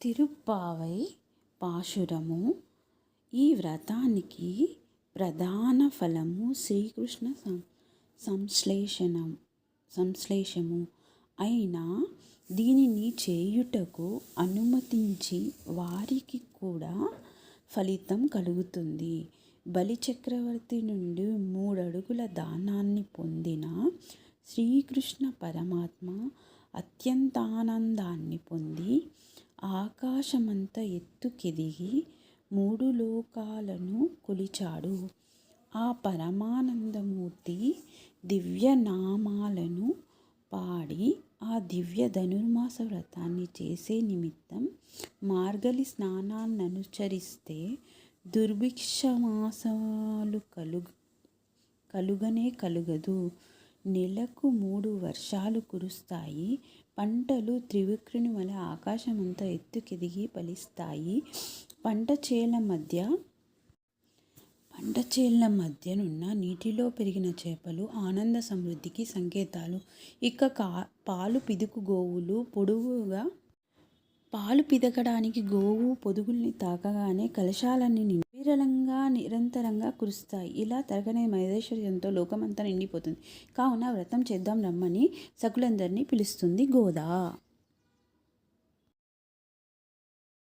తిరుప్పావై పాశురము ఈ వ్రతానికి ప్రధాన ఫలము శ్రీకృష్ణ సం సంశ్లేషణం సంశ్లేషము అయినా దీనిని చేయుటకు అనుమతించి వారికి కూడా ఫలితం కలుగుతుంది. బలిచక్రవర్తి నుండి మూడడుగుల దానాన్ని పొందిన శ్రీకృష్ణ పరమాత్మ అత్యంత ఆనందాన్ని పొంది ఆకాశమంత ఎత్తుకెదిగి మూడు లోకాలను కొలిచాడు. ఆ పరమానందమూర్తి దివ్యనామాలను పాడి ఆ దివ్య ధనుర్మాస వ్రతాన్ని చేసే నిమిత్తం మార్గలి స్నానాన్ని అనుచరిస్తే దుర్భిక్షమాసాలు కలుగు కలుగనే కలుగదు. నెలకు మూడు వర్షాలు కురుస్తాయి. పంటలు త్రివిక్రుని వలె ఆకాశమంత ఎత్తుకెదిగి ఫలిస్తాయి. పంట చేల మధ్య పంట చేల మధ్యనున్న నీటిలో పెరిగిన చేపలు ఆనంద సమృద్ధికి సంకేతాలు. ఇక కా పాలు పిదుకు గోవులు పొడువుగా పాలు పిదకడానికి గోవు పొదుగుల్ని తాకగానే కలశాలన్నీ నివిరలంగా నిరంతరంగా కురుస్తాయి. ఇలా తరగనే మహేశ్వర్యంతో లోకమంతా నిండిపోతుంది. కావున వ్రతం చేద్దాం రమ్మని సకులందరినీ పిలుస్తుంది గోదా.